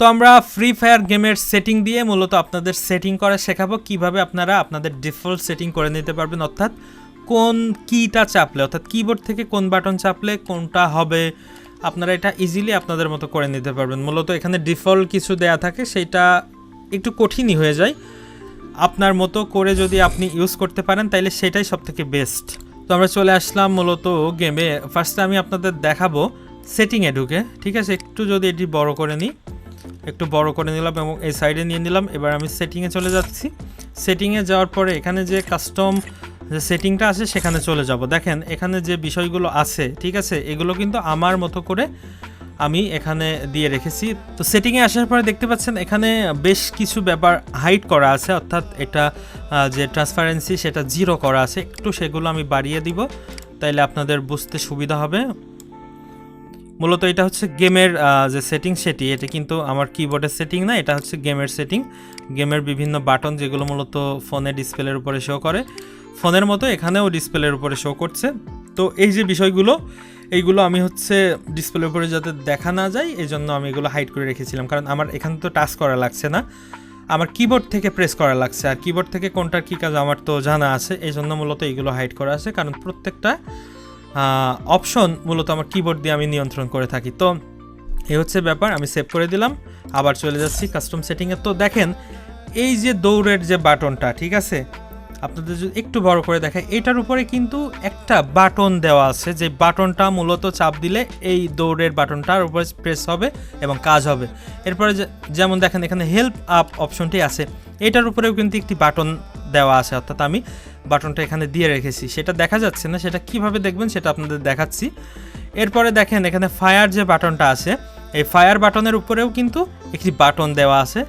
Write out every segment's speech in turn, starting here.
তো আমরা free fire গেমের সেটিং দিয়ে মূলত আপনাদের সেটিং করা শেখাবো। কীভাবে আপনারা আপনাদের ডিফল্ট সেটিং করে নিতে পারবেন, অর্থাৎ কোন কিটা চাপলে, অর্থাৎ কিবোর্ড থেকে কোন বাটন চাপলে কোনটা হবে, আপনারা এটা ইজিলি আপনাদের মতো করে নিতে পারবেন। মূলত এখানে ডিফল্ট কিছু দেয়া থাকে, সেটা একটু কঠিনই হয়ে যায়। আপনার মতো করে যদি আপনি ইউজ করতে পারেন, তাইলে সেটাই সব থেকে বেস্ট তো আমরা চলে আসলাম মূলত গেমে ফার্স্টে আমি আপনাদের দেখাবো সেটিংয়ে ঢুকে। ঠিক আছে, একটু যদি এটি বড় করে নিই। একটু বড় করে নিলাম এবং এই সাইডে নিয়ে নিলাম। এবার আমি সেটিংয়ে চলে যাচ্ছি। সেটিংয়ে যাওয়ার পরে এখানে যে কাস্টম যে সেটিংটা আছে, সেখানে চলে যাব। দেখেন, এখানে যে বিষয়গুলো আছে, ঠিক আছে, এগুলো কিন্তু আমার মতো করে আমি এখানে দিয়ে রেখেছি। তো সেটিংয়ে আসার পরে দেখতে পাচ্ছেন, এখানে বেশ কিছু ব্যাপার হাইড করা আছে। অর্থাৎ এটা যে ট্রান্সপারেন্সি সেটা জিরো করা আছে। একটু সেগুলো আমি বাড়িয়ে দিব, তাইলে আপনাদের বুঝতে সুবিধা হবে। মূলত এটা হচ্ছে গেমের যে সেটিং সেটি, এটা কিন্তু আমার কিবোর্ডের সেটিং না, এটা হচ্ছে গেমের সেটিং। গেমের বিভিন্ন বাটন যেগুলো মূলত ফোনে ডিসপ্লের উপরে শো করে। ফোনের মতো এখানেও ডিসপ্লের উপরে শো করছে। তো এই যে বিষয়গুলো, এইগুলো আমি হচ্ছে ডিসপ্লের উপরে যাতে দেখা না যায় এই জন্য আমি এগুলো হাইড করে রেখেছিলাম। কারণ আমার এখানে তো টাচ করা লাগছে না। আমার কিবোর্ড থেকে প্রেস করা লাগছে। আর কিবোর্ড থেকে কোনটার কী কাজ আমার তো জানা আছে এই জন্য মূলত এইগুলো হাইড করা আছে। কারণ প্রত্যেকটা অপশন মূলত আমার কিবোর্ড দিয়ে আমি নিয়ন্ত্রণ করে থাকি। তো এই হচ্ছে ব্যাপার, আমি সেভ করে দিলাম, আবার চলে যাচ্ছি কাস্টম সেটিংয়ে তো দেখেন, এই যে দৌড়ের যে বাটনটা, ঠিক আছে? আপনাদের যদি একটু বড় করে দেখায় এটার উপরে কিন্তু একটা বাটন দেওয়া আছে, যে বাটনটা মূলত চাপ দিলে এই দৌড়ের বাটনটার উপরে প্রেস হবে এবং কাজ হবে। এরপরে যেমন দেখেন, এখানে হেল্প আপ অপশনটি আছে। এটার উপরেও কিন্তু একটি বাটন দেওয়া আছে, অর্থাৎ আমি বাটনটা এখানে দিয়ে রেখেছি। সেটা দেখা যাচ্ছে না, সেটা কীভাবে দেখবেন সেটা আপনাদের দেখাচ্ছি। এরপরে দেখেন, এখানে ফায়ার যে বাটনটা আছে, এই ফায়ার বাটনের উপরেও কিন্তু একটি বাটন দেওয়া আছে।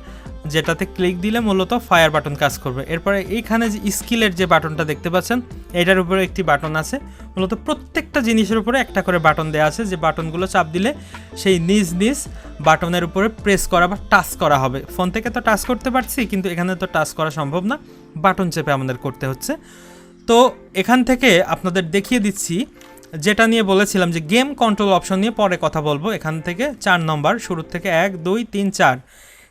যেটাতে ক্লিক দিলে মূলত ফায়ার বাটন কাজ করবে। এরপরে এইখানে যে স্কিলের যে বাটনটা দেখতে পাচ্ছেন, এটার উপরে একটি বাটন আছে। মূলত প্রত্যেকটা জিনিসের উপরে একটা করে বাটন দেওয়া আছে। যে বাটনগুলো চাপ দিলে সেই নিজ নিজ বাটনের উপরে প্রেস করা বা টাচ করা হবে। ফোন থেকে তো টাচ করতে পারছি, কিন্তু এখানে তো টাচ করা সম্ভব না। বাটন চেপে আমাদের করতে হচ্ছে। তো এখান থেকে আপনাদের দেখিয়ে দিচ্ছি, যেটা নিয়ে বলেছিলাম যে গেম কন্ট্রোল অপশন নিয়ে পরে কথা বলব। এখান থেকে চার নম্বর শুরু থেকে এক, দুই, তিন, চার।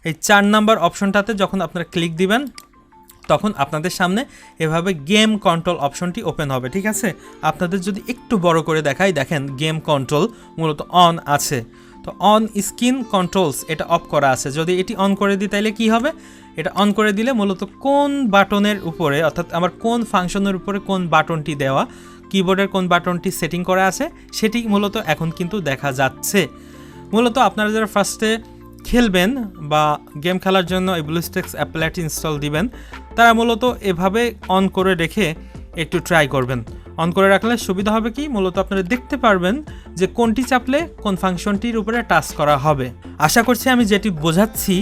এই চার নাম্বার অপশনটাতে যখন আপনারা ক্লিক দিবেন, তখন আপনাদের সামনে এভাবে গেম কন্ট্রোল অপশনটি ওপেন হবে, ঠিক আছে? আপনাদের যদি একটু বড় করে দেখাই, দেখেন গেম কন্ট্রোল মূলত অন আছে। তো অন স্ক্রিন কন্ট্রোলস এটা অফ করা আছে। যদি এটি অন করে দিই তাহলে কি হবে? এটা অন করে দিলে মূলত কোন বাটনের উপরে, অর্থাৎ আমার কোন ফাংশনের উপরে কোন বাটনটি দেওয়া, কিবোর্ডের কোন বাটনটি সেটিং করা আছে, সেটি মূলত এখন কিন্তু দেখা যাচ্ছে। মূলত আপনারা যারা ফার্স্টে খেলবেন বা গেম খেলার জন্য এই ব্লুস্টেক্স অ্যাপেলাইট ইনস্টল দিবেন, তারা মূলত এভাবে অন করে রেখে একটু ট্রাই করবেন। অন করে রাখলে সুবিধা হবে কি? মূলত আপনারা দেখতে পারবেন যে কোনটি চাপলে কোন ফাংশনটির উপরে টাচ করা হবে। আশা করছি আমি যেটি বোঝাচ্ছি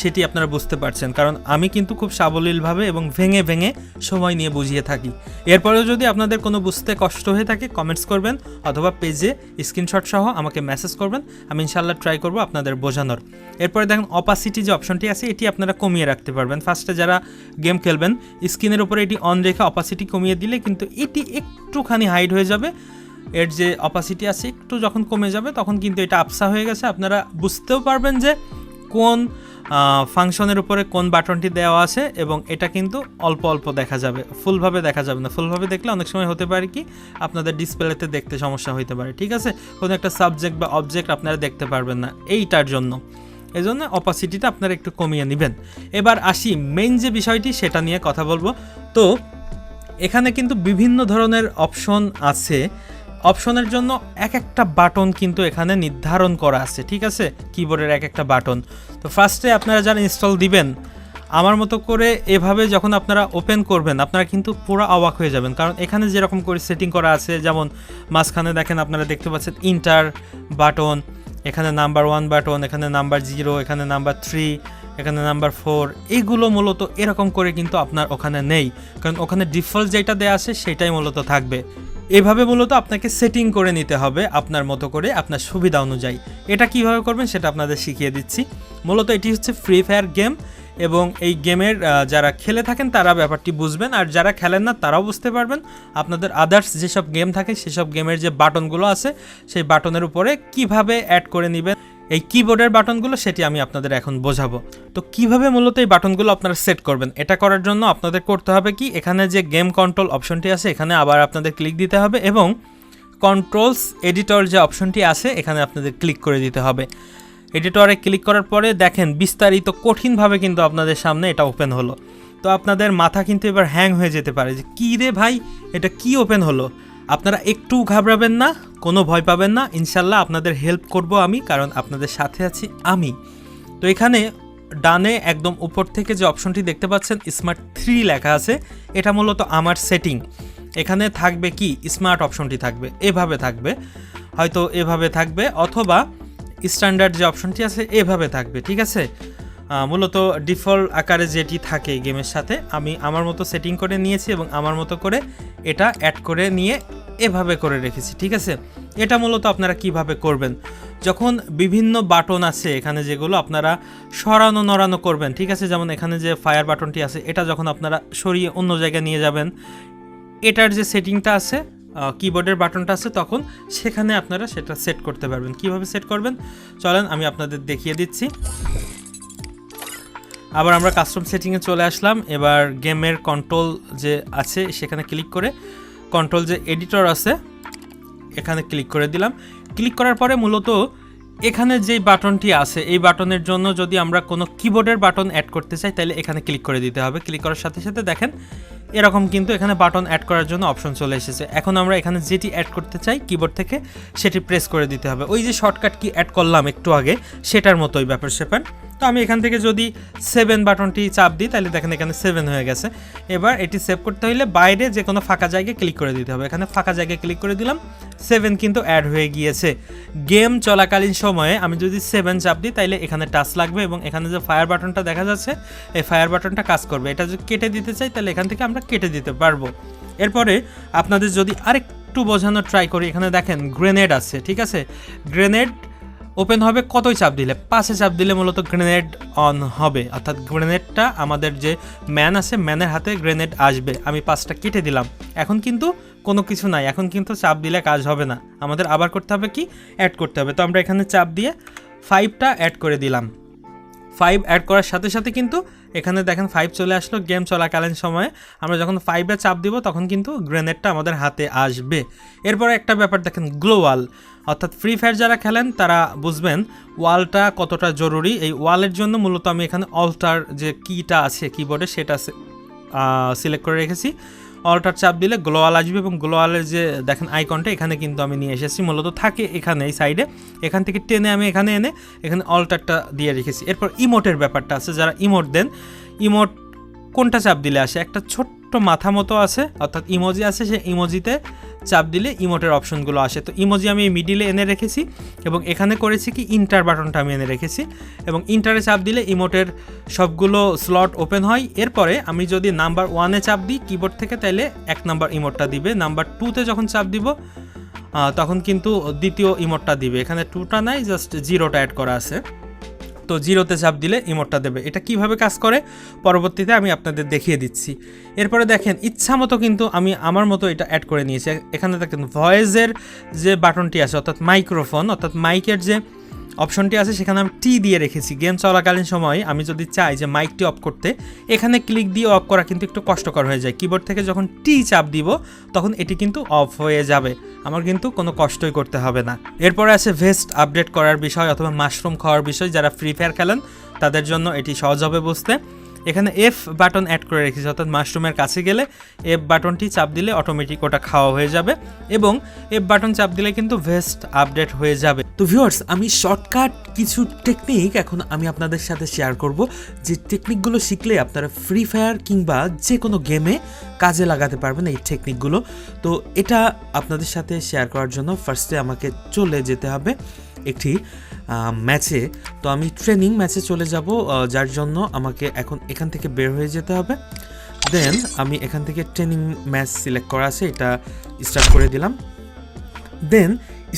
সেটি আপনারা বুঝতে পারছেন। কারণ আমি কিন্তু খুব সাবলীলভাবে এবং ভেঙে ভেঙে সময় নিয়ে বুঝিয়ে থাকি। এরপরেও যদি আপনাদের কোনো বুঝতে কষ্ট হয়ে থাকে কমেন্টস করবেন অথবা পেজে স্ক্রিনশট সহ আমাকে মেসেজ করবেন, আমি ইনশাল্লাহ ট্রাই করব আপনাদের বোঝানোর। এরপরে দেখেন অপাসিটি যে অপশনটি আছে, এটি আপনারা কমিয়ে রাখতে পারবেন। ফার্স্টে যারা গেম খেলবেন স্ক্রিনের উপরে এটি অন রেখে অপাসিটি কমিয়ে দিলে কিন্তু এটি একটুখানি হাইড হয়ে যাবে। এর যে অপাসিটি আছে, একটু যখন কমে যাবে, তখন কিন্তু এটা আপসা হয়ে গেছে। আপনারা বুঝতেও পারবেন যে কোন ফাংশনের উপরে কোন বাটনটি দেওয়া আছে এবং এটা কিন্তু অল্প অল্প দেখা যাবে, ফুলভাবে দেখা যাবে না। ফুলভাবে দেখলে অনেক সময় হতে পারে কি, আপনাদের ডিসপ্লেতে দেখতে সমস্যা হতে পারে, ঠিক আছে? কোনো একটা সাবজেক্ট বা অবজেক্ট আপনারা দেখতে পারবেন না এইটার জন্য। এই জন্য অপাসিটিটা আপনারা একটু কমিয়ে নেবেন। এবার আসি মেইন যে বিষয়টি, সেটা নিয়ে কথা বলব। তো, এখানে কিন্তু বিভিন্ন ধরনের অপশন আছে। অপশনের জন্য এক একটা বাটন কিন্তু এখানে নির্ধারণ করা আছে, ঠিক আছে? কিবোর্ডের এক একটা বাটন। তো ফার্স্টে আপনারা যারা ইনস্টল দিবেন, আমার মতো করে এভাবে যখন আপনারা ওপেন করবেন, আপনারা কিন্তু পুরো অবাক হয়ে যাবেন। কারণ এখানে যেরকম করে সেটিং করা আছে, যেমন মাঝখানে দেখেন আপনারা দেখতে পাচ্ছেন ইন্টার বাটন, এখানে নাম্বার ওয়ান বাটন, এখানে নাম্বার জিরো এখানে নাম্বার থ্রি এখানে নাম্বার ফোর এইগুলো মূলত এরকম করে কিন্তু আপনার ওখানে নেই। কারণ ওখানে ডিফল্ট যেটা দেওয়া আছে, সেটাই মূলত থাকবে। এভাবে মূলত আপনাকে সেটিং করে নিতে হবে আপনার মতো করে আপনার সুবিধা অনুযায়ী। এটা কীভাবে করবেন সেটা আপনাদের শিখিয়ে দিচ্ছি। মূলত এটি হচ্ছে ফ্রি ফায়ার গেম এবং এই গেমের যারা খেলে থাকেন তারা ব্যাপারটি বুঝবেন আর যারা খেলেন না তারাও বুঝতে পারবেন। আপনাদের আদার্স যেসব গেম থাকে সেসব গেমের যে বাটনগুলো আছে, সেই বাটনের উপরে কীভাবে অ্যাড করে নেবেন এই কিবোর্ডের বাটনগুলো সেটি আমি আপনাদের এখন বোঝাবো। তো কীভাবে মূলত এই বাটনগুলো আপনারা সেট করবেন? এটা করার জন্য আপনাদের করতে হবে কি, এখানে যে গেম কন্ট্রোল অপশনটি আছে, এখানে আবার আপনাদের ক্লিক দিতে হবে এবং কন্ট্রোলস এডিটর যে অপশনটি আছে, এখানে আপনাদের ক্লিক করে দিতে হবে। এডিটরে ক্লিক করার পরে দেখেন বিস্তারিত কঠিনভাবে কিন্তু আপনাদের সামনে এটা ওপেন হলো। তো আপনাদের মাথা কিন্তু এবার হ্যাং হয়ে যেতে পারে যে, কী রে ভাই? এটা কি ওপেন হলো? আপনারা একটু ঘাবড়াবেন না, কোনো ভয় পাবেন না। ইনশাল্লাহ আপনাদের হেল্প করব আমি, কারণ আপনাদের সাথে আছি আমি। তো এখানে ডানে একদম উপর থেকে যে অপশনটি দেখতে পাচ্ছেন স্মার্ট থ্রি লেখা আছে। এটা মূলত আমার সেটিং এখানে থাকবে কি? স্মার্ট অপশনটি থাকবে। এভাবে থাকবে। হয়তো এভাবে থাকবে, অথবা স্ট্যান্ডার্ড যে অপশনটি আছে, এভাবে থাকবে, ঠিক আছে? মূলত ডিফল্ট আকারে যেটি থাকে গেমের সাথে, আমি আমার মতো সেটিং করে নিয়েছি এবং আমার মতো করে এটা অ্যাড করে নিয়ে এভাবে করে রেখেছি, ঠিক আছে? এটা মূলত আপনারা কীভাবে করবেন? যখন বিভিন্ন বাটন আছে এখানে যেগুলো আপনারা সরানো নড়ানো করবেন, ঠিক আছে? যেমন এখানে যে ফায়ার বাটনটি আছে, এটা যখন আপনারা সরিয়ে অন্য জায়গায় নিয়ে যাবেন, এটার যে সেটিংটা আছে কিবোর্ডের বাটনটা আছে, তখন সেখানে আপনারা সেটা সেট করতে পারবেন। কীভাবে সেট করবেন? চলেন আমি আপনাদের দেখিয়ে দিচ্ছি। আবার আমরা কাস্টম সেটিংয়ে চলে আসলাম। এবার গেমের কন্ট্রোল যে আছে, সেখানে ক্লিক করে কন্ট্রোল যে এডিটর আছে, এখানে ক্লিক করে দিলাম। ক্লিক করার পরে মূলত এখানে যেই বাটনটি আছে, এই বাটনের জন্য যদি আমরা কোনো কিবোর্ডের বাটন অ্যাড করতে চাই, তাহলে এখানে ক্লিক করে দিতে হবে। ক্লিক করার সাথে সাথে দেখেন এরকম কিন্তু এখানে বাটন অ্যাড করার জন্য অপশন চলে এসেছে। এখন আমরা এখানে যেটি অ্যাড করতে চাই কিবোর্ড থেকে, সেটি প্রেস করে দিতে হবে। ওই যে শর্টকাট কি অ্যাড করলাম একটু আগে, সেটার মতোই ব্যাপার স্যাপার। তো আমি এখান থেকে যদি সেভেন বাটনটি চাপ দিই, তাহলে দেখেন এখানে সেভেন হয়ে গেছে। এবার এটি সেভ করতে হলে বাইরে যে কোনো ফাঁকা জায়গায় ক্লিক করে দিতে হবে। এখানে ফাঁকা জায়গায় ক্লিক করে দিলাম সেভেন কিন্তু অ্যাড হয়ে গিয়েছে। গেম চলাকালীন সময়ে আমি যদি সেভেন চাপ দিই, তাহলে এখানে টাচ লাগবে এবং এখানে যে ফায়ার বাটনটা দেখা যাচ্ছে, এই ফায়ার বাটনটা কাজ করবে। এটা যদি কেটে দিতে চাই, তাহলে এখান থেকে আমরা কেটে দিতে পারব। এরপরে আপনাদের যদি আরেকটু বোঝানোর ট্রাই করি, এখানে দেখেন গ্রেনেড আছে, ঠিক আছে? গ্রেনেড ওপেন হবে কতই চাপ দিলে? পাশে চাপ দিলে মূলত গ্রেনেড অন হবে। অর্থাৎ গ্রেনেডটা আমাদের যে ম্যান আছে ম্যানের হাতে গ্রেনেড আসবে। আমি পাঁচটা কেটে দিলাম। এখন কিন্তু কোনো কিছু নাই। এখন কিন্তু চাপ দিলে কাজ হবে না। আমাদের আবার করতে হবে কি? অ্যাড করতে হবে। তো আমরা এখানে চাপ দিয়ে ফাইভটা অ্যাড করে দিলাম। ফাইভ অ্যাড করার সাথে সাথে কিন্তু এখানে দেখেন ফাইভ চলে আসলো গেম চলাকালীন সময়ে। আমরা যখন ফাইভে চাপ দিব, তখন কিন্তু গ্রেনেডটা আমাদের হাতে আসবে। এরপরে একটা ব্যাপার দেখেন গ্লোয়াল অর্থাৎ ফ্রি ফায়ার যারা খেলেন, তারা বুঝবেন ওয়ালটা কতটা জরুরি। এই ওয়ালের জন্য মূলত আমি এখানে অল্টার যে কিটা আছে কিবোর্ডে সেটা সিলেক্ট করে রেখেছি। অল্টার চাপ দিলে গ্লোয়াল আসবে এবং গ্লোয়ালের যে দেখেন আইকনটা, এখানে কিন্তু আমি নিয়ে এসেছি, মূলত থাকে এখানে, এই সাইডে এখান থেকে টেনে আমি এখানে এনে এখানে অল্টারটা দিয়ে রেখেছি। এরপর ইমোটের ব্যাপারটা আছে, যারা ইমোট দেন, ইমোট কোনটা চাপ দিলে আসে? একটা ছোট্ট মাথা মতো আছে, অর্থাৎ ইমোজি আছে সে ইমোজিতে চাপ দিলে ইমোটের অপশনগুলো আসে। তো ইমোজি আমি মিডিলে এনে রেখেছি এবং এখানে করেছি কি ইন্টার বাটনটা আমি এনে রেখেছি এবং ইন্টারে চাপ দিলে ইমোটের সবগুলো স্লট ওপেন হয়। এরপরে আমি যদি নাম্বার ওয়ানে চাপ দিই কিবোর্ড থেকে তাইলে এক নাম্বার ইমোটটা দিবে। নাম্বার টুতে যখন চাপ দিব তখন কিন্তু দ্বিতীয় ইমোটটা দিবে। এখানে টুটা নাই জাস্ট জিরোটা অ্যাড করা আছে। তো জিরোতে চাপ দিলে ইমোটটা দেবে। এটা কীভাবে কাজ করে? পরবর্তীতে আমি আপনাদের দেখিয়ে দিচ্ছি। এরপরে দেখেন, ইচ্ছা মতো কিন্তু আমি আমার মতো এটা অ্যাড করে নিয়েছি। এখানে দেখেন ভয়েসের যে বাটনটি আছে, অর্থাৎ মাইক্রোফোন অর্থাৎ মাইকের যে অপশনটি আছে, সেখানে আমি টি দিয়ে রেখেছি। গেম চলাকালীন সময় আমি যদি চাই যে মাইকটি অফ করতে, এখানে ক্লিক দিয়ে অফ করা কিন্তু একটু কষ্টকর হয়ে যায়। কিবোর্ড থেকে যখন টি চাপ দিব, তখন এটি কিন্তু অফ হয়ে যাবে। আমার কিন্তু কোনো কষ্টই করতে হবে না। এরপরে আছে ভেস্ট আপডেট করার বিষয় অথবা মাশরুম খাওয়ার বিষয়। যারা ফ্রি ফায়ার খেলেন, তাদের জন্য এটি সহজ হবে বুঝতে। এখানে এফ বাটন অ্যাড করে রেখেছি, অর্থাৎ মাশরুমের কাছে গেলে এফ বাটনটি চাপ দিলে অটোমেটিক ওটা খাওয়া হয়ে যাবে এবং এফ বাটন চাপ দিলে কিন্তু ভেস্ট আপডেট হয়ে যাবে। তো ভিউয়ার্স আমি শর্টকাট কিছু টেকনিক এখন আমি আপনাদের সাথে শেয়ার করব, যে টেকনিকগুলো শিখলে আপনারা ফ্রি ফায়ার কিংবা যে কোনো গেমে কাজে লাগাতে পারবেন এই টেকনিকগুলো তো এটা আপনাদের সাথে শেয়ার করার জন্য ফার্স্টে আমাকে চলে যেতে হবে একটি ম্যাচে তো আমি ট্রেনিং ম্যাচে চলে যাব যার জন্য আমাকে এখন এখান থেকে বের হয়ে যেতে হবে। দেন আমি এখান থেকে ট্রেনিং ম্যাচ সিলেক্ট করা আছে, এটা স্টার্ট করে দিলাম। দেন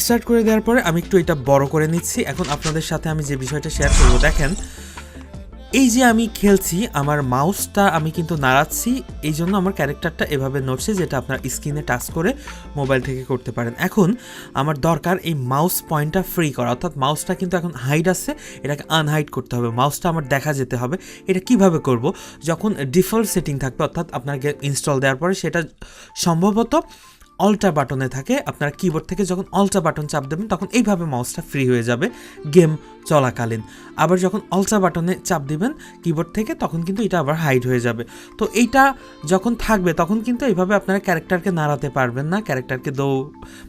স্টার্ট করে দেওয়ার পরে আমি একটু এটা বড় করে নিচ্ছি। এখন আপনাদের সাথে আমি যে বিষয়টা শেয়ার করব, দেখেন এই যে আমি খেলছি, আমার মাউসটা আমি কিন্তু নাড়াচ্ছি, এই জন্য আমার ক্যারেক্টারটা এভাবে নড়ছে যেটা আপনার স্ক্রিনে টাচ করে মোবাইল থেকে করতে পারেন। এখন আমার দরকার এই মাউস পয়েন্টটা ফ্রি করা, অর্থাৎ মাউসটা কিন্তু এখন হাইড আছে, এটাকে আনহাইড করতে হবে মাউসটা আমার দেখা যেতে হবে, এটা কীভাবে করব? যখন ডিফল্ট সেটিং থাকবে, অর্থাৎ আপনাকে ইনস্টল দেওয়ার পরে সেটা সম্ভবত অল্টা বাটনে থাকে, আপনার কিবোর্ড থেকে যখন অল্টা বাটন চাপ দেবেন, তখন এইভাবে মাউসটা ফ্রি হয়ে যাবে গেম চলাকালীন। আবার যখন অল্টা বাটনে চাপ দিবেন কিবোর্ড থেকে, তখন কিন্তু এটা আবার হাইড হয়ে যাবে। তো এইটা যখন থাকবে, তখন কিন্তু এইভাবে আপনারা ক্যারেক্টারকে নাড়াতে পারবেন না ক্যারেক্টারকে দৌ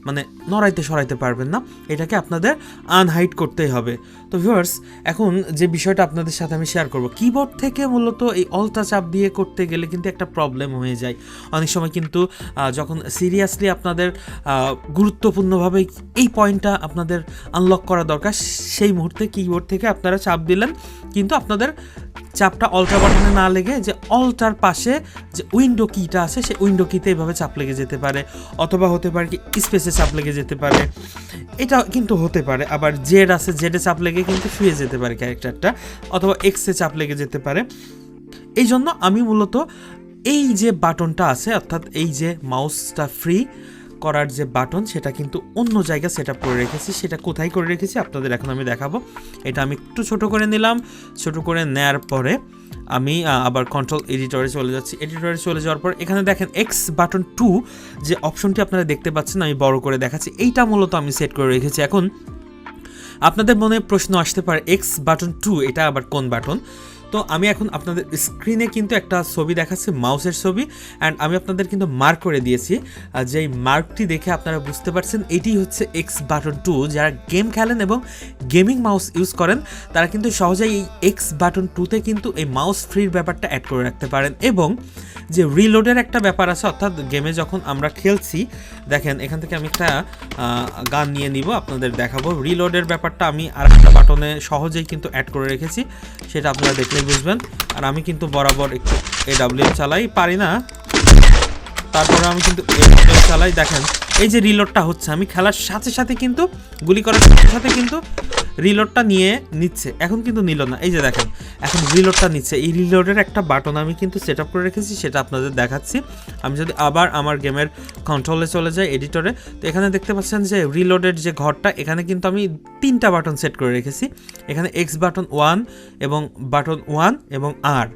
মানে নড়াইতে সরাইতে পারবেন না। এটাকে আপনাদের আনহাইড করতেই হবে। তো ভিউয়ার্স এখন যে বিষয়টা আপনাদের সাথে আমি শেয়ার করব কিবোর্ড থেকে মূলত এই অল্টা চাপ দিয়ে করতে গেলে কিন্তু একটা প্রবলেম হয়ে যায়। অনেক সময় কিন্তু যখন সিরিয়াসলি আপনাদের গুরুত্বপূর্ণভাবে এই পয়েন্টটা আপনাদের আনলক করা দরকার, সেই মুহূর্তে কিবোর্ড থেকে আপনারা চাপ দিলেন, কিন্তু আপনাদের চাপটা অল্টার বাটনে না লেগে যে অল্টার পাশে যে উইন্ডো কিটা আছে, সেই উইন্ডো কিতে এভাবে চাপ লেগে যেতে পারে, অথবা হতে পারে কি স্পেসে চাপ লেগে যেতে পারে। এটা কিন্তু হতে পারে, আবার জেড আছে জেডে চাপ লেগে কিন্তু শুয়ে যেতে পারে ক্যারেক্টারটা, অথবা এক্সে চাপ লেগে যেতে পারে। এই জন্য আমি মূলত এই যে বাটনটা আছে, অর্থাৎ এই যে মাউসটা ফ্রি করার যে বাটন, সেটা কিন্তু অন্য জায়গায় সেট করে রেখেছি। সেটা কোথায় করে রেখেছি আপনাদের এখন আমি দেখাবো। এটা আমি একটু ছোট করে নিলাম। ছোট করে নেয়ার পরে আমি আবার কন্ট্রোল এডিটরে চলে যাচ্ছি। এডিটরে চলে যাওয়ার পর এখানে দেখেন এক্স বাটন টু যে অপশনটি আপনারা দেখতে পাচ্ছেন, আমি বড় করে দেখাচ্ছি। এইটা মূলত আমি সেট করে রেখেছি। এখন আপনাদের মনে প্রশ্ন আসতে পারে এক্স বাটন টু এটা আবার কোন বাটন তো আমি এখন আপনাদের স্ক্রিনে কিন্তু একটা ছবি দেখাচ্ছি, মাউসের ছবি অ্যান্ড আমি আপনাদের কিন্তু মার্ক করে দিয়েছি। আর যে মার্কটি দেখে আপনারা বুঝতে পারছেন, এটি হচ্ছে এক্স বাটন টু যারা গেম খেলেন এবং গেমিং মাউস ইউজ করেন, তারা কিন্তু সহজেই এই এক্স বাটন টুতে কিন্তু এই মাউস ফ্রির ব্যাপারটা অ্যাড করে রাখতে পারেন। এবং যে রিলোডের একটা ব্যাপার আছে, অর্থাৎ গেমে যখন আমরা খেলছি, দেখেন এখান থেকে আমি একটা গান নিয়ে নিব, আপনাদের দেখাবো। রিলোডের ব্যাপারটা আমি আর একটা বাটনে সহজেই কিন্তু অ্যাড করে রেখেছি। সেটা আপনারা দেখলেই বুঝবেন। আর আমি কিন্তু বরাবর একটু এডাব্লিউ ডাব্লিউ চালাই, পারি না। তারপরে আমি কিন্তু এ চালাই, দেখেন। এই যে রিলোডটা হচ্ছে, আমি খেলার সাথে সাথে কিন্তু, গুলি করার সাথে সাথে কিন্তু রিলোডটা নিয়ে নিচ্ছে। এখন কিন্তু নিল না। এই যে দেখেন, এখন রিলোডটা নিচ্ছে। এই রিলোডের একটা বাটন আমি কিন্তু সেট করে রেখেছি, সেটা আপনাদের দেখাচ্ছি। আমি যদি আবার আমার গেমের কন্ট্রোলে চলে যাই এডিটরে তো এখানে দেখতে পাচ্ছেন যে রিলোডের যে ঘরটা, এখানে কিন্তু আমি তিনটা বাটন সেট করে রেখেছি। এখানে এক্স বাটন ওয়ান এবং বাটন ওয়ান এবং আর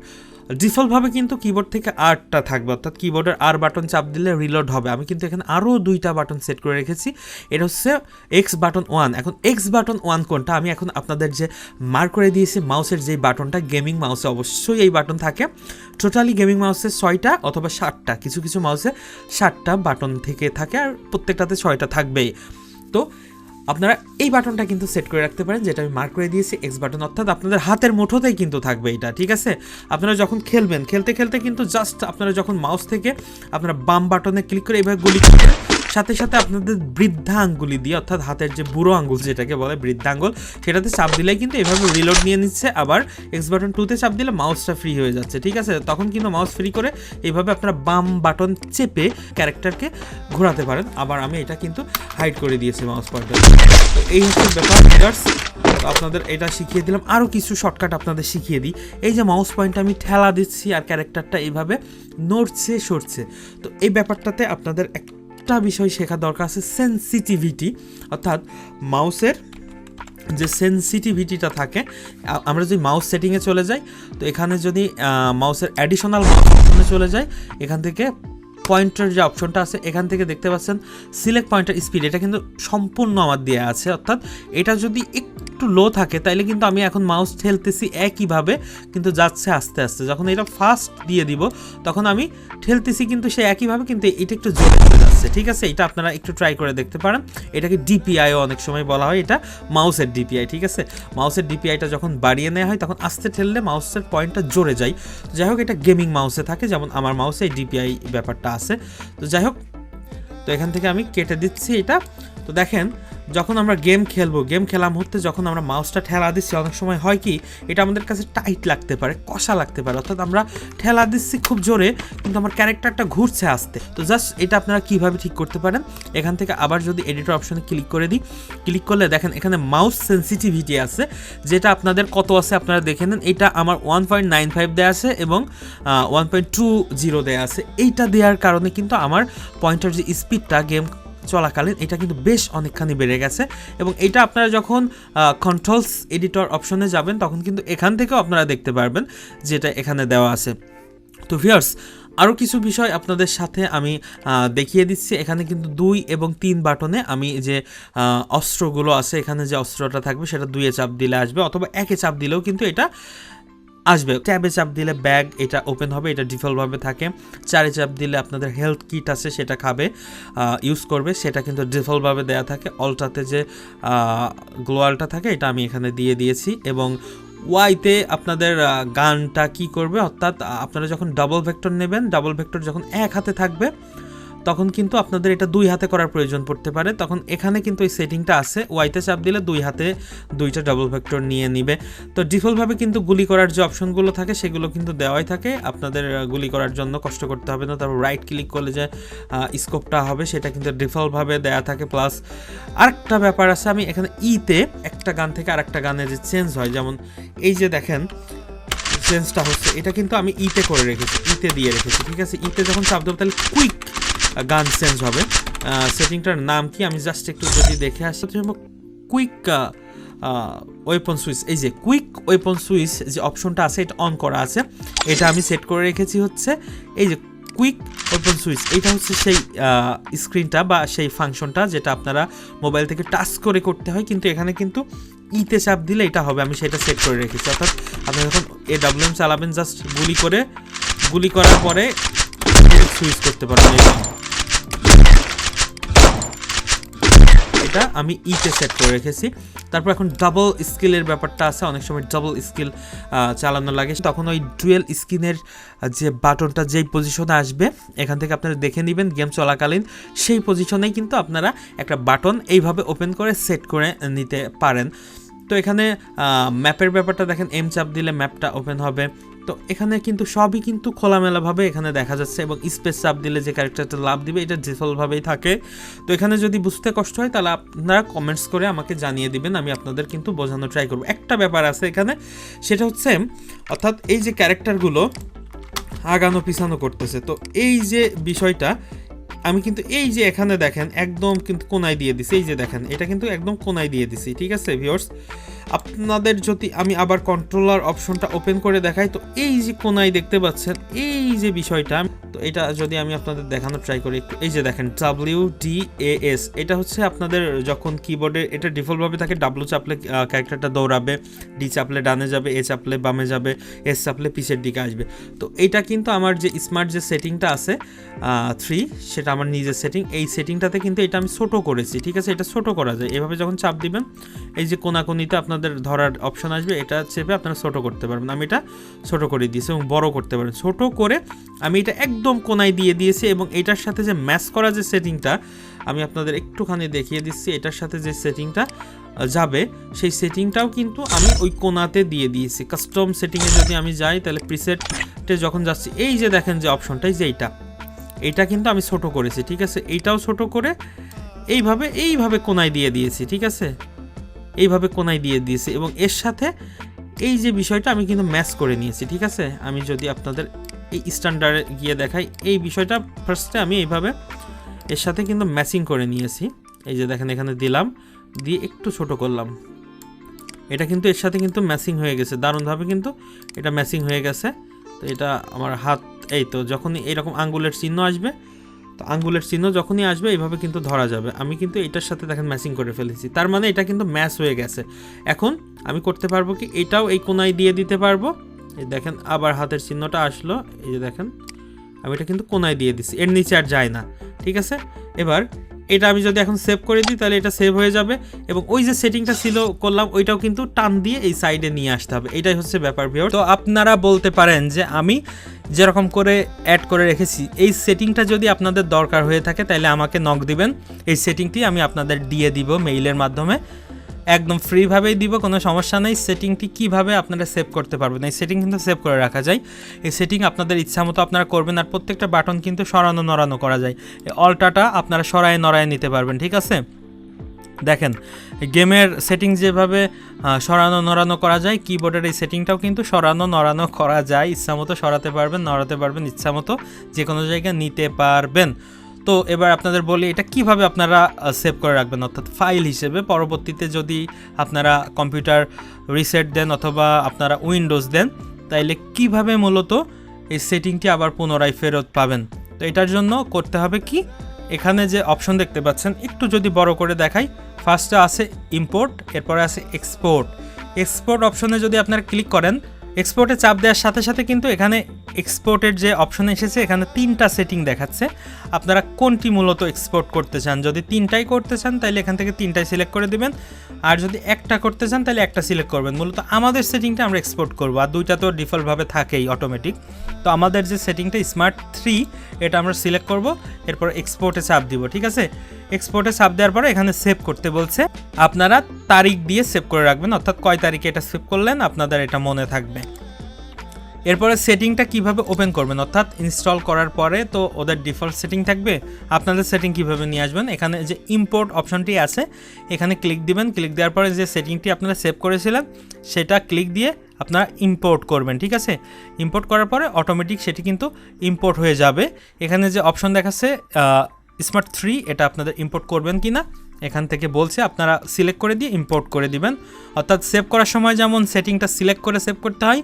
ডিফল্টভাবে কিন্তু কিবোর্ড থেকে আরটা থাকবে, অর্থাৎ কিবোর্ডের আর বাটন চাপ দিলে রিলোড হবে। আমি কিন্তু এখানে আরও দুইটা বাটন সেট করে রেখেছি। এটা হচ্ছে এক্স বাটন ওয়ান এখন এক্স বাটন ওয়ান কোনটা? আমি এখন আপনাদের যে মার্ক করে দিয়েছি মাউসের যেই বাটনটা গেমিং মাউসে অবশ্যই এই বাটন থাকে। টোটালি গেমিং মাউসে ছয়টা অথবা ষাটটা কিছু কিছু মাউসে ষাটটা বাটন থেকে থাকে আর প্রত্যেকটাতে ছয়টা থাকবেই। তো আপনারা এই বাটনটা কিন্তু সেট করে রাখতে পারেন, যেটা আমি মার্ক করে দিয়েছি এক্স বাটন অর্থাৎ আপনাদের হাতের মুঠোতেই কিন্তু থাকবে এটা, ঠিক আছে? আপনারা যখন খেলবেন, খেলতে খেলতে কিন্তু জাস্ট আপনারা যখন মাউস থেকে আপনারা বাম বাটনে ক্লিক করে এইভাবে গুলি সাথে সাথে আপনাদের বৃদ্ধা আঙ্গুলি দিয়ে, অর্থাৎ হাতের যে বুড়ো আঙ্গুল যেটাকে বলে বৃদ্ধা আঙ্গুল সেটাতে চাপ দিলেই কিন্তু এভাবে রিলোড নিয়ে নিচ্ছে, আবার এক্স বাটন টুতে চাপ দিলে মাউসটা ফ্রি হয়ে যাচ্ছে, ঠিক আছে? তখন কিন্তু মাউস ফ্রি করে এইভাবে আপনারা বাম বাটন চেপে ক্যারেক্টারকে ঘোরাতে পারেন, আবার আমি এটা কিন্তু হাইড করে দিয়েছি মাউস পয়েন্টার তো এই হচ্ছে ব্যাপার আপনাদের এটা শিখিয়ে দিলাম। আরও কিছু শর্টকাট আপনাদের শিখিয়ে দিই। এই যে মাউস পয়েন্ট আমি ঠেলা দিচ্ছি আর ক্যারেক্টারটা এইভাবে নড়ছে, সরছে। তো এই ব্যাপারটাতে আপনাদের একটা বিষয় শেখা দরকার আছে সেন্সিটিভিটি অর্থাৎ মাউসের যে সেন্সিটিভিটিটা থাকে আমরা যদি মাউস সেটিংয়ে চলে যাই, তো এখানে যদি মাউসের অ্যাডিশনাল অপশনে চলে যাই, এখান থেকে পয়েন্টার যে অপশনটা আছে, এখান থেকে দেখতে পাচ্ছেন সিলেক্ট পয়েন্টার স্পিড এটা কিন্তু সম্পূর্ণ আমার দেওয়া আছে। অর্থাৎ এটা যদি একটু লো থাকে, তাইলে কিন্তু আমি এখন মাউস ঠেলতেছি একইভাবে, কিন্তু যাচ্ছে আস্তে আস্তে। যখন এটা ফাস্ট দিয়ে দিব, তখন আমি ঠেলতেছি কিন্তু সে একইভাবে, কিন্তু এটা একটু জোরে চলে যাচ্ছে। ঠিক আছে? এটা আপনারা একটু ট্রাই করে দেখতে পারেন। এটাকে ডিপিআইও অনেক সময় বলা হয়, এটা মাউসের ডিপিআই ঠিক আছে? মাউসের ডিপিআইটা যখন বাড়িয়ে নেওয়া হয়, তখন আস্তে ঠেললে মাউসের পয়েন্টটা জোরে যায়। যাই হোক, এটা গেমিং মাউসে থাকে, যেমন আমার মাউসে এই ডিপিআই ব্যাপারটা আছে। তো যাই হোক তো এখান থেকে আমি কেটে দিচ্ছি এটা। তো দেখেন যখন আমরা গেম খেলব, গেম খেলা মুহূর্তে যখন আমরা মাউসটা ঠেলা দিচ্ছি, অনেক সময় হয় কি, এটা আমাদের কাছে টাইট লাগতে পারে, কষা লাগতে পারে, অর্থাৎ আমরা ঠেলা দিচ্ছি খুব জোরে, কিন্তু আমার ক্যারেক্টারটা ঘুরছে আসতে। তো জাস্ট এটা আপনারা কীভাবে ঠিক করতে পারেন? এখান থেকে আবার যদি এডিটর অপশনে ক্লিক করে দিই ক্লিক করলে দেখেন এখানে মাউস সেন্সিটিভিটি আছে, যেটা আপনাদের কত আছে আপনারা দেখে নেন। এটা আমার ওয়ান পয়েন্ট নাইন ফাইভ দেওয়া আছে এবং ওয়ান পয়েন্ট টু জিরো দেওয়া আছে। এইটা দেওয়ার কারণে কিন্তু আমার পয়েন্টার যে স্পিডটা গেম চলাকালীন এটা কিন্তু বেশ অনেকখানি বেড়ে গেছে এবং এটা আপনারা যখন কন্ট্রোলস এডিটর অপশনে যাবেন, তখন কিন্তু এখান থেকেও আপনারা দেখতে পারবেন যেটা এখানে দেওয়া আছে। তো ভিয়ার্স আরও কিছু বিষয় আপনাদের সাথে আমি দেখিয়ে দিচ্ছি। এখানে কিন্তু দুই এবং তিন বাটনে আমি যে অস্ত্রগুলো আছে, এখানে যে অস্ত্রটা থাকবে, সেটা দুইয়ে চাপ দিলে আসবে অথবা একে চাপ দিলেও কিন্তু এটা আসবে। ট্যাবে চাপ দিলে ব্যাগ এটা ওপেন হবে, এটা ডিফল্টভাবে থাকে। চারে চাপ দিলে আপনাদের হেলথ কিট আছে, সেটা খাবে ইউজ করবে, সেটা কিন্তু ডিফল্টভাবে দেয়া থাকে। অলটাতে যে গ্লোয়ালটা থাকে, এটা আমি এখানে দিয়ে দিয়েছি এবং ওয়াইতে আপনাদের গানটা কি করবে? অর্থাৎ আপনারা যখন ডাবল ভেক্টর নেবেন ডাবল ভেক্টর যখন এক হাতে থাকবে তখন কিন্তু আপনাদের এটা দুই হাতে করার প্রয়োজন পড়তে পারে। তখন এখানে কিন্তু এই সেটিংটা আছে। ওয়াইতে চাপ দিলে দুই হাতে দুইটা ডবল ভেক্টর নিয়ে নিবে। তো ডিফল্টভাবে কিন্তু গুলি করার যে অপশনগুলো থাকে, সেগুলো কিন্তু দেওয়াই থাকে। আপনাদের গুলি করার জন্য কষ্ট করতে হবে না। তারপর রাইট ক্লিক করলে যে স্কোপটা হবে, সেটা কিন্তু ডিফল্টভাবে দেয়া থাকে। প্লাস আরেকটা ব্যাপার আছে, আমি এখানে ইতে একটা গান থেকে আরেকটা গানে যে চেঞ্জ হয়, যেমন এই যে দেখেন চেঞ্জটা হচ্ছে, এটা কিন্তু আমি ইতে করে রেখেছি ইতে দিয়ে রেখেছি, ঠিক আছে? ইতে যখন চাপ দেবো, তাহলে কুইক গান চেঞ্জ হবে। সেটিংটার নাম কি? আমি জাস্ট একটু যদি দেখে আসি। কুইক ওয়েপন সুইচ এই যে কুইক ওয়েপন সুইচ যে অপশনটা আছে, এটা অন করা আছে। এটা আমি সেট করে রেখেছি হচ্ছে, এই যে কুইক ওপেন সুইচ এটা হচ্ছে সেই স্ক্রিনটা বা সেই ফাংশনটা যেটা আপনারা মোবাইল থেকে টাচ করে করতে হয়। কিন্তু এখানে কিন্তু ইতে চাপ দিলে এটা হবে। আমি সেটা সেট করে রেখেছি। অর্থাৎ আপনি যখন এ ডাব্লিউএম চালাবেন জাস্ট গুলি করে, গুলি করার পরে সুইচ করতে পারবেন এটা আমি ইতে সেট করে রেখেছি। তারপর এখন ডাবল স্কিলের ব্যাপারটা আছে। অনেক সময় ডাবল স্কিল চালানো লাগে। তখন ওই ডুয়েল স্কিনের যে বাটনটা যেই পজিশনে আসবে, এখান থেকে আপনারা দেখে নেবেন গেম চলাকালীন। সেই পজিশনেই কিন্তু আপনারা একটা বাটন এইভাবে ওপেন করে সেট করে নিতে পারেন। তো এখানে ম্যাপের ব্যাপারটা দেখেন এম চাপ দিলে ম্যাপটা ওপেন হবে। তো এখানে কিন্তু সবই কিন্তু খোলামেলাভাবে এখানে দেখা যাচ্ছে এবং স্পেস চাপ দিলে যে ক্যারেক্টারটা লাভ দিবে, এটা ডিফল্টভাবেই থাকে। তো এখানে যদি বুঝতে কষ্ট হয়, তাহলে আপনারা কমেন্টস করে আমাকে জানিয়ে দিবেন, আমি আপনাদের কিন্তু বোঝানো ট্রাই করব। একটা ব্যাপার আছে এখানে, সেটা হচ্ছে, অর্থাৎ এই যে ক্যারেক্টারগুলো আগানো পিছানো করতেছে, তো এই যে বিষয়টা আমি কিন্তু এই যে এখানে দেখেন, একদম কিন্তু কোনায় দিয়ে দিছি, এই যে দেখেন, এটা কিন্তু একদম কোনায় দিয়ে দিছি, ঠিক আছে ভিউয়ার্স আপনাদের যদি আমি আবার কন্ট্রোলার অপশনটা ওপেন করে দেখাই, তো এই যে কোনায় দেখতে পাচ্ছেন, এই যে বিষয়টা, তো এটা যদি আমি আপনাদের দেখানোর ট্রাই করি, একটু এই যে দেখেন ডাব্লিউ ডি এ এস এটা হচ্ছে আপনাদের যখন কিবোর্ডে এটা ডিফল্টভাবে থাকে ডাব্লু চাপলে ক্যারেক্টারটা দৌড়াবে ডি চাপলে ডানে যাবে এ চাপলে বামে যাবে এস চাপলে পিছের দিকে আসবে। তো এটা কিন্তু আমার যে স্মার্ট যে সেটিংটা আছে থ্রি সেটা আমার নিজের সেটিং এই সেটিংটাতে কিন্তু এটা আমি ছোট করেছি, ঠিক আছে? এটা ছোট করা যায়। এভাবে যখন চাপ দিবেন, এই যে কোনাকুনিতে আপনাদের ধরার অপশন আসবে, এটা চেপে আপনারা ছোটো করতে পারবেন। আমি এটা ছোট করে দিয়েছি এবং বড় করতে পারেন ছোটো করে আমি এটা একদম কোনায় দিয়ে দিয়েছি এবং এটার সাথে যে ম্যাচ করা যে সেটিংটা আমি আপনাদের একটুখানি দেখিয়ে দিচ্ছি। এটার সাথে যে সেটিংটা যাবে, সেই সেটিংটাও কিন্তু আমি ওই কোনাতে দিয়ে দিয়েছি। কাস্টম সেটিংয়ে যদি আমি যাই, তাহলে প্রিসেটে যখন যাচ্ছি, এই যে দেখেন যে অপশনটাই যে এইটা, এটা কিন্তু আমি ছোট করেছি, ঠিক আছে? এইটাও ছোট করে এইভাবে এইভাবে কোনায় দিয়ে দিয়েছি, ঠিক আছে? এইভাবে কোনায় দিয়ে দিয়েছি এবং এর সাথে এই যে বিষয়টা আমি কিন্তু ম্যাচ করে নিয়েছি, ঠিক আছে? আমি যদি আপনাদের এই স্ট্যান্ডার্ডে গিয়ে দেখাই, এই বিষয়টা ফার্স্টে আমি এইভাবে এর সাথে কিন্তু ম্যাচিং করে নিয়েছি। এই যে দেখেন, এখানে দিলাম, দিয়ে একটু ছোট করলাম। এটা কিন্তু এর সাথে কিন্তু ম্যাচিং হয়ে গেছে, দারুণভাবে কিন্তু এটা ম্যাচিং হয়ে গেছে। তো এটা আমার হাত, এই তো, যখনই এরকম আঙ্গুলের চিহ্ন আসবে তো আঙ্গুলের চিহ্ন যখনই আসবে, এইভাবে কিন্তু ধরা যাবে। আমি কিন্তু এটার সাথে দেখেন ম্যাচিং করে ফেলেছি। তার মানে এটা কিন্তু ম্যাচ হয়ে গেছে। এখন আমি করতে পারব কি? এটাও এই কোনায় দিয়ে দিতে পারব। এই দেখেন আবার হাতের চিহ্নটা আসলো। এই যে দেখেন, আমি এটা কিন্তু কোনায় দিয়ে দিছি। এর নিচে আর যায় না। ঠিক আছে? এবার এটা আমি যদি এখন সেভ করে দিই, তাহলে এটা সেভ হয়ে যাবে। এবং ওই যে সেটিংটা ছিল করলাম, ওইটাও কিন্তু টান দিয়ে এই সাইডে নিয়ে আসতে হবে। এটাই হচ্ছে ব্যাপার ভিওর তো আপনারা বলতে পারেন যে আমি যেরকম করে অ্যাড করে রেখেছি, এই সেটিংটা যদি আপনাদের দরকার হয়ে থাকে, তাহলে আমাকে নক দিবেন। এই সেটিংটি আমি আপনাদের দিয়ে দিব মেইলের মাধ্যমে। একদম ফ্রিভাবেই দিব, কোনো সমস্যা নেই। সেটিংটি কীভাবে আপনারা সেভ করতে পারবেন? এই সেটিং কিন্তু সেভ করে রাখা যায়। এই সেটিং আপনাদের ইচ্ছা মতো আপনারা করবেন আর প্রত্যেকটা বাটন কিন্তু সরানো নড়ানো করা যায়। এই অল্টাটা আপনারা সরায় নড়ায় নিতে পারবেন, ঠিক আছে? দেখেন গেমের সেটিং যেভাবে সরানো নড়ানো করা যায় কিবোর্ডের এই সেটিংটাও কিন্তু সরানো নড়ানো করা যায়। ইচ্ছা মতো সরাতে পারবেন, নড়াতে পারবেন, ইচ্ছা মতো যে কোনো জায়গায় নিতে পারবেন। তো এবার আপনাদের বলি, এটা কীভাবে আপনারা সেভ করে রাখবেন? অর্থাৎ ফাইল হিসেবে পরবর্তীতে যদি আপনারা কম্পিউটার রিসেট দেন অথবা আপনারা উইন্ডোজ দেন, তাইলে কীভাবে মূলত এই সেটিংটি আবার পুনরায় ফেরত পাবেন? তো এটার জন্য করতে হবে কি? এখানে যে অপশন দেখতে পাচ্ছেন, একটু যদি বড় করে দেখাই। ফার্স্টে আছে ইম্পোর্ট এরপরে আছে এক্সপোর্ট এক্সপোর্ট অপশনে যদি আপনারা ক্লিক করেন এক্সপোর্টে চাপ দেওয়ার সাথে সাথে কিন্তু এখানে এক্সপোর্টের যে অপশন এসেছে, এখানে তিনটা সেটিং দেখাচ্ছে। আপনারা কোনটি মূলত এক্সপোর্ট করতে চান? যদি তিনটাই করতে চান, তাহলে এখান থেকে তিনটাই সিলেক্ট করে দিবেন। আর যদি একটা করতে চান, তাহলে একটা সিলেক্ট করবেন। মূলত আমাদের সেটিংটা আমরা এক্সপোর্ট করব, আর দুইটা তো ডিফল্টভাবে থাকেই অটোমেটিক তো আমাদের যে সেটিংটা স্মার্ট থ্রি এটা আমরা সিলেক্ট করব, এরপর এক্সপোর্টে চাপ দিব, ঠিক আছে? এক্সপোর্টে চাপ দেওয়ার পরে এখানে সেভ করতে বলছে। আপনারা তারিখ দিয়ে সেভ করে রাখবেন, অর্থাৎ কয় তারিখে এটা সেভ করলেন, আপনাদের এটা মনে থাকবে। এরপরে সেটিংটা কীভাবে ওপেন করবেন, অর্থাৎ ইনস্টল করার পরে তো ওদের ডিফল্ট সেটিং থাকবে, আপনাদের সেটিং কীভাবে নিয়ে আসবেন? এখানে যে ইম্পোর্ট অপশনটি আছে, এখানে ক্লিক দিবেন ক্লিক দেওয়ার পরে যে সেটিংটি আপনারা সেভ করেছিলেন, সেটা ক্লিক দিয়ে আপনারা ইম্পোর্ট করবেন, ঠিক আছে? ইম্পোর্ট করার পরে অটোমেটিক সেটি কিন্তু ইম্পোর্ট হয়ে যাবে। এখানে যে অপশন দেখাচ্ছে স্মার্ট থ্রি এটা আপনাদের ইম্পোর্ট করবেন কি না এখান থেকে বলছে আপনারা সিলেক্ট করে দিয়ে ইম্পোর্ট করে দিবেন। অর্থাৎ সেভ করার সময় যেমন সেটিংটা সিলেক্ট করে সেভ করতে হয়,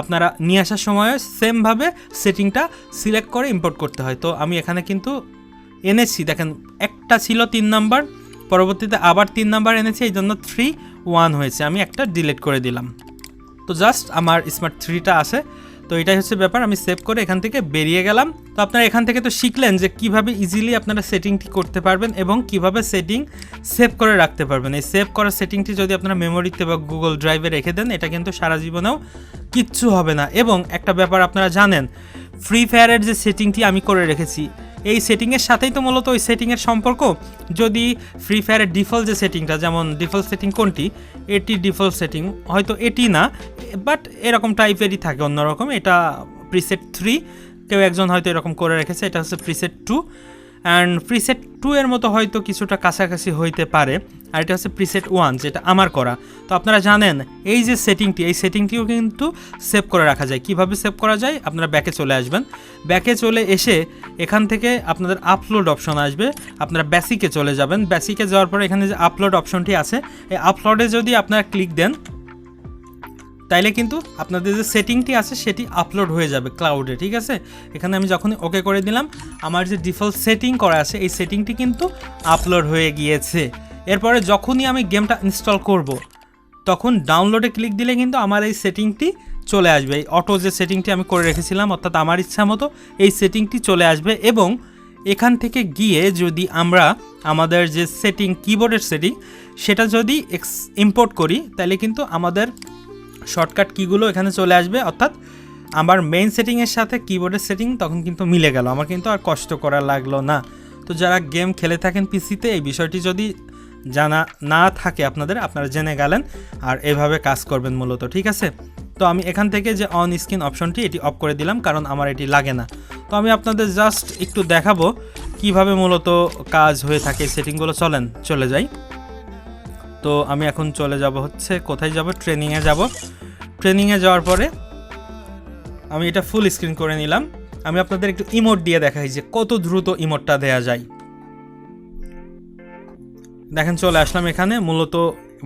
আপনারা নিয়ে আসার সময় সেমভাবে সেটিংটা সিলেক্ট করে ইম্পোর্ট করতে হয়। তো আমি এখানে কিন্তু এনেছি, দেখেন একটা ছিল তিন নাম্বার পরবর্তীতে আবার তিন নাম্বার এনেছি, এই জন্য থ্রি ওয়ান হয়েছে। আমি একটা ডিলিট করে দিলাম। তো জাস্ট আমার স্মার্ট থ্রিটা আছে। তো এটাই হচ্ছে ব্যাপার, আমি সেভ করে এখান থেকে বেরিয়ে গেলাম। তো আপনারা এখান থেকে তো শিখলেন যে কীভাবে ইজিলি আপনারা সেটিংটি করতে পারবেন এবং কীভাবে সেটিং সেভ করে রাখতে পারবেন। এই সেভ করা সেটিংটি যদি আপনারা মেমোরিতে বা গুগল ড্রাইভে রেখে দেন, এটা কিন্তু সারা জীবনেও কিচ্ছু হবে না। এবং একটা ব্যাপার আপনারা জানেন ফ্রি ফায়ারের যে সেটিংটি আমি করে রেখেছি এই সেটিংয়ের সাথেই তো মূলত ওই সেটিংয়ের সম্পর্ক। যদি ফ্রি ফায়ারের ডিফল্ট যে সেটিংটা, যেমন ডিফল্ট সেটিং কোনটি, এটি ডিফল্ট সেটিং হয়তো এটি না বাট এরকম টাইপেরই থাকে অন্যরকম। এটা প্রিসেট থ্রি কেউ একজন হয়তো এরকম করে রেখেছে, এটা হচ্ছে preset two and preset two এর মতো হয়তো কিছুটা কাছাকাছি হইতে পারে। আর এটা হচ্ছে প্রিসেট ওয়ান যেটা আমার করা। তো আপনারা জানেন, এই যে সেটিংটি এই সেটিংটিও কিন্তু সেভ করে রাখা যায়। কীভাবে সেভ করা যায়? আপনারা ব্যাকে চলে আসবেন। ব্যাকে চলে এসে এখান থেকে আপনাদের আপলোড অপশন আসবে। আপনারা বেসিকে চলে যাবেন। বেসিকে যাওয়ার পরে এখানে যে আপলোড অপশনটি আছে, এই আপলোডে যদি আপনারা ক্লিক দেন তাইলে কিন্তু আপনাদের যে সেটিংটি আছে সেটি আপলোড হয়ে যাবে ক্লাউডে ঠিক আছে? এখানে আমি যখনই ওকে করে দিলাম, আমার যে ডিফল্ট সেটিং করা আছে, এই সেটিংটি কিন্তু আপলোড হয়ে গিয়েছে। এরপরে যখনই আমি গেমটা ইনস্টল করব, তখন ডাউনলোডে ক্লিক দিলে কিন্তু আমার এই সেটিংটি চলে আসবে। এই অটো যে সেটিংটি আমি করে রেখেছিলাম, অর্থাৎ আমার ইচ্ছা মতো এই সেটিংটি চলে আসবে এবং এখান থেকে গিয়ে যদি আমরা আমাদের যে সেটিং কিবোর্ডের সেটিং সেটা যদি এক্স ইম্পোর্ট করি তাহলে কিন্তু আমাদের শর্টকাট কিগুলো এখানে চলে আসবে, অর্থাৎ আমার মেইন সেটিংয়ের সাথে কিবোর্ডের সেটিং তখন কিন্তু মিলে গেল। আমার কিন্তু আর কষ্ট করা লাগল না। তো যারা গেম খেলে থাকেন পিসিতে এই বিষয়টি যদি জানা না থাকে আপনাদের, আপনারা জেনে গেলেন আর এভাবে কাজ করবেন মূলত, ঠিক আছে? তো আমি এখান থেকে যে অন স্ক্রিন অপশনটি এটি অফ করে দিলাম, কারণ আমার এটি লাগে না। তো আমি আপনাদের জাস্ট একটু দেখাবো কীভাবে মূলত কাজ হয়ে থাকে সেটিংগুলো চলেন, চলে যাই। তো আমি এখন চলে যাব হচ্ছে, কোথায় যাব? ট্রেনিংয়ে যাব। ট্রেনিংয়ে যাওয়ার পরে আমি এটা ফুল স্ক্রিন করে নিলাম। আমি আপনাদের একটু ইমোট দিয়ে দেখাই যে কত দ্রুত ইমোটটা দেয়া যায়। দেখেন, চলে আসলাম এখানে। মূলত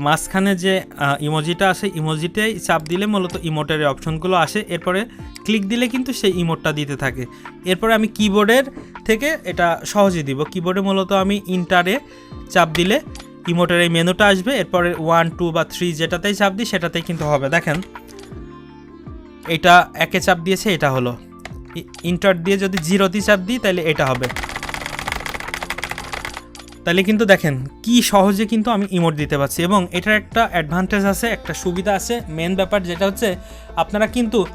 মাঝখানে যে ইমোজিটা আসে ইমোজিটাই চাপ দিলে মূলত ইমোটের অপশনগুলো আসে। এরপরে ক্লিক দিলে কিন্তু সেই ইমোটটা দিতে থাকে। এরপরে আমি কিবোর্ডের থেকে এটা সহজে দিব। কিবোর্ডে মূলত আমি ইন্টারে চাপ দিলে ইমোটের এই মেনুটা আসবে, এরপরে ওয়ান টু বা থ্রি যেটাতেই চাপ দিই সেটাতেই কিন্তু হবে। দেখেন, এটা একে চাপ দিয়েছে, এটা হলো। ইন্টার দিয়ে যদি জিরোতে চাপ দিই, তাহলে এটা হবে। তাহলে কিন্তু দেখেন, কি সহজে কিন্তু আমি ইমোট দিতে পারছি। এবং এটার একটা অ্যাডভান্টেজ আছে, একটা সুবিধা আছে। মেন ব্যাপার যেটা হচ্ছে, আপনারা কিন্তু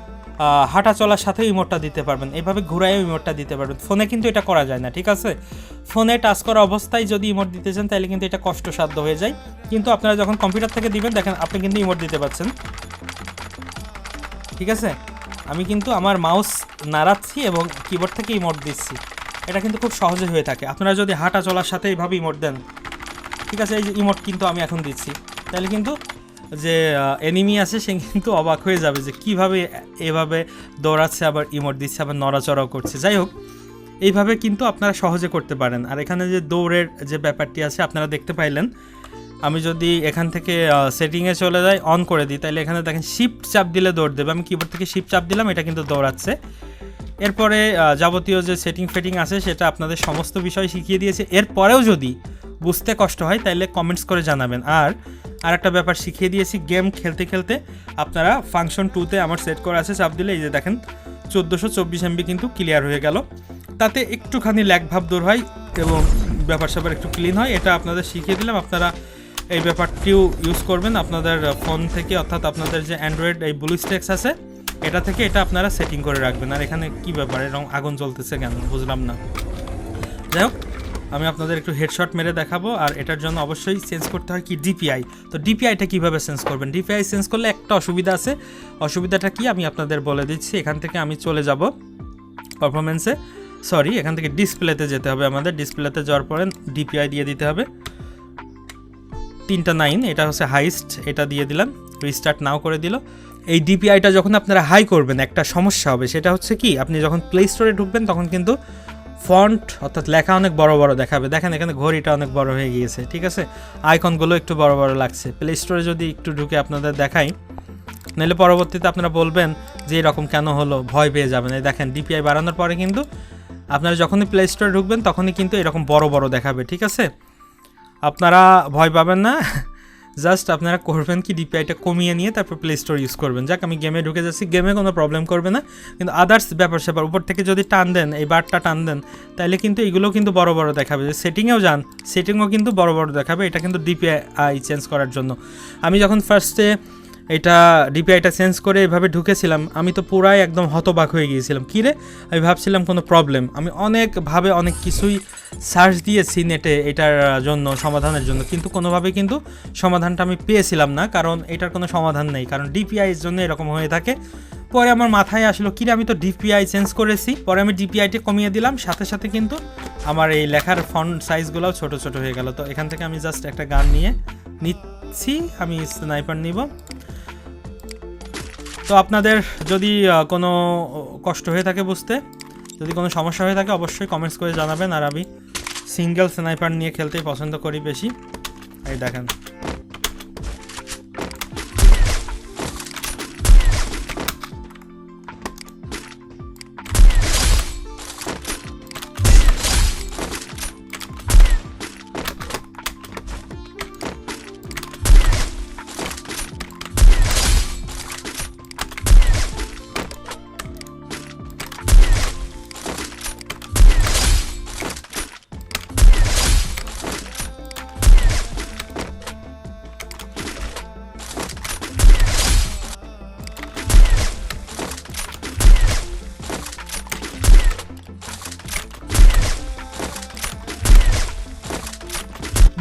হাঁটা চলার সাথে ইমোটটা দিতে পারবেন। এভাবে ঘুরাইও ইমোটটা দিতে পারবেন। ফোনে কিন্তু এটা করা যায় না, ঠিক আছে? ফোনে টাচ করা অবস্থায় যদি ইমোট দিতে চান, তাহলে কিন্তু এটা কষ্টসাধ্য হয়ে যায়। কিন্তু আপনারা যখন কম্পিউটার থেকে দিবেন, দেখেন আপনি কিন্তু ইমোট দিতে পারছেন। ঠিক আছে? আমি কিন্তু আমার মাউস নাড়াচ্ছি এবং কিবোর্ড থেকে ইমোট দিচ্ছি। এটা কিন্তু খুব সহজে হয়ে থাকে। আপনারা যদি হাঁটা চলার সাথে এইভাবে ইমোট দেন, ঠিক আছে? এই যে ইমোট কিন্তু আমি এখন দিচ্ছি। তাহলে কিন্তু যে এনিমি আছে, সে কিন্তু অবাক হয়ে যাবে যে কীভাবে এভাবে দৌড়াচ্ছে, আবার ইমোট দিচ্ছে, আবার নড়াচড়াও করছে। যাই হোক, এইভাবে কিন্তু আপনারা সহজে করতে পারেন। আর এখানে যে দৌড়ের যে ব্যাপারটি আছে, আপনারা দেখতে পাইলেন। আমি যদি এখান থেকে সেটিংয়ে চলে যাই অন করে দিই তাহলে এখানে দেখেন শিফট চাপ দিলে দৌড় দেবে। আমি কিবোর্ড থেকে শিফট চাপ দিলাম, এটা কিন্তু দৌড়াচ্ছে। এরপরে যাবতীয় যে সেটিং ফেটিং আছে, সেটা আপনাদের সমস্ত বিষয় শিখিয়ে দিয়েছে। এরপরেও যদি বুঝতে কষ্ট হয় তাহলে কমেন্টস করে জানাবেন। আর আর একটা ব্যাপার শিখিয়ে দিয়েছি গেম খেলতে খেলতে। আপনারা ফাংশন টুতে আমার সেট করা আছে, চাপ দিলে এই যে দেখেন, চোদ্দোশো চব্বিশ এমবি কিন্তু ক্লিয়ার হয়ে গেল। তাতে একটুখানি ল্যাগ ভাব দূর হয় এবং ব্যাপার স্যাপার একটু ক্লিন হয়, এটা আপনাদের শিখিয়ে দিলাম। আপনারা এই ব্যাপারটিও ইউজ করবেন। আপনাদের ফোন থেকে অর্থাৎ আপনাদের যে অ্যান্ড্রয়েড এই ব্লু স্টেক্স আছে, এটা থেকে এটা আপনারা সেটিং করে রাখবেন। আর এখানে কি ব্যাপার এরকম আগুন জ্বলতেছে কেন? বুঝলাম না। যাই হোক আমি আপনাদের একটু হেডশট মেরে দেখাবো, আর এটার জন্য অবশ্যই চেঞ্জ করতে হয় কি ডিপিআই তো ডিপিআইটা কীভাবে চেঞ্জ করবেন? ডিপিআই চেঞ্জ করলে একটা অসুবিধা আছে। অসুবিধাটা কি? আমি আপনাদের বলে দিচ্ছি। এখান থেকে আমি চলে যাব পারফরমেন্সে সরি এখান থেকে ডিসপ্লেতে যেতে হবে আমাদের। ডিসপ্লেতে যাওয়ার পরে ডিপিআই দিয়ে দিতে হবে। তিনটা নাইন এটা হচ্ছে হাইস্ট এটা দিয়ে দিলাম। রিস্টার্ট নাও করে দিল। এই ডিপিআইটা যখন আপনারা হাই করবেন, একটা সমস্যা হবে। সেটা হচ্ছে কি? আপনি যখন প্লে স্টোরে ঢুকবেন, তখন কিন্তু ফন্ট, অর্থাৎ লেখা অনেক বড় বড় দেখাবে। দেখেন এখানে ঘড়িটা অনেক বড় হয়ে গিয়েছে, ঠিক আছে? আইকনগুলো একটু বড় বড় লাগছে। প্লে স্টোরে যদি একটু ঢুকে আপনাদের দেখাই, নাহলে পরবর্তীতে আপনারা বলবেন যে এরকম কেন হলো, ভয় পেয়ে যাবেন। এই দেখেন ডিপিআই বাড়ানোর পরে কিন্তু আপনারা যখনই প্লে স্টোরে ঢুকবেন, তখনই কিন্তু এরকম বড় বড় দেখাবে, ঠিক আছে? আপনারা ভয় পাবেন না। জাস্ট আপনারা করবেন কি ডিপিআইটা কমিয়ে নিয়ে তারপর প্লে স্টোর ইউজ করবেন। যাক, আমি গেমে ঢুকে যাচ্ছি গেমে কোনো প্রবলেম করবে না। কিন্তু আদার্স ব্যাপার স্যাপার, উপর থেকে যদি টান দেন, এই বারটা টান দেন তাহলে কিন্তু এগুলো কিন্তু বড় বড় দেখাবে। যে সেটিংয়েও যান সেটিংও কিন্তু বড় বড় দেখাবে। এটা কিন্তু ডিপিআই চেঞ্জ করার জন্য। আমি যখন ফার্স্টে এটা ডিপিআইটা চেঞ্জ করে এভাবে ঢুকেছিলাম, আমি তো পুরাই একদম হতবাক হয়ে গিয়েছিলাম। কী রে? আমি ভাবছিলাম কোনো প্রবলেম আমি অনেকভাবে অনেক কিছুই সার্চ দিয়েছি নেটে এটার জন্য, সমাধানের জন্য। কিন্তু কোনোভাবে কিন্তু সমাধানটা আমি পেয়েছিলাম না, কারণ এটার কোনো সমাধান নেই। কারণ ডিপিআইয়ের জন্য এরকম হয়ে থাকে। পরে আমার মাথায় আসলো, কি রে, আমি তো ডিপিআই চেঞ্জ করেছি। পরে আমি ডিপিআইটা কমিয়ে দিলাম। সাথে সাথে কিন্তু আমার এই লেখার ফন্ট সাইজগুলোও ছোট ছোট হয়ে গেল। তো এখান থেকে আমি জাস্ট একটা গান নিয়ে নিচ্ছি আমি স্নাইপার নিব। তো আপনাদের যদি কোনো কষ্ট হয়ে থাকে বুঝতে, যদি কোনো সমস্যা হয়ে থাকে অবশ্যই কমেন্টস করে জানাবেন, আর আমি সিঙ্গেল স্নাইপার নিয়ে খেলতেই পছন্দ করি বেশি। এই দেখেন।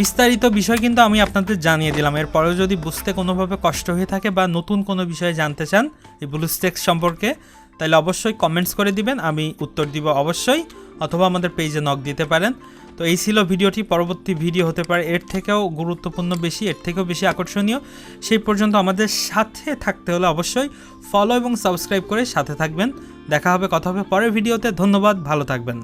বিস্তারিত বিষয় কিন্তু আমি আপনাদের জানিয়ে দিলাম। এরপরেও যদি বুঝতে কোনোভাবে কষ্ট হয়ে থাকে বা নতুন কোনো বিষয়ে জানতে চান এই ব্লুস্টেক্স সম্পর্কে, তাহলে অবশ্যই কমেন্টস করে দিবেন, আমি উত্তর দিব অবশ্যই, অথবা আমাদের পেজে নক দিতে পারেন। তো এই ছিল ভিডিওটি, পরবর্তী ভিডিও হতে পারে, এর থেকেও গুরুত্বপূর্ণ বেশি, এর থেকেও বেশি আকর্ষণীয়। সেই পর্যন্ত আমাদের সাথে থাকতে হলে অবশ্যই ফলো এবং সাবস্ক্রাইব করে সাথে থাকবেন। দেখা হবে, কথা হবে পরের ভিডিওতে ধন্যবাদ, ভালো থাকবেন।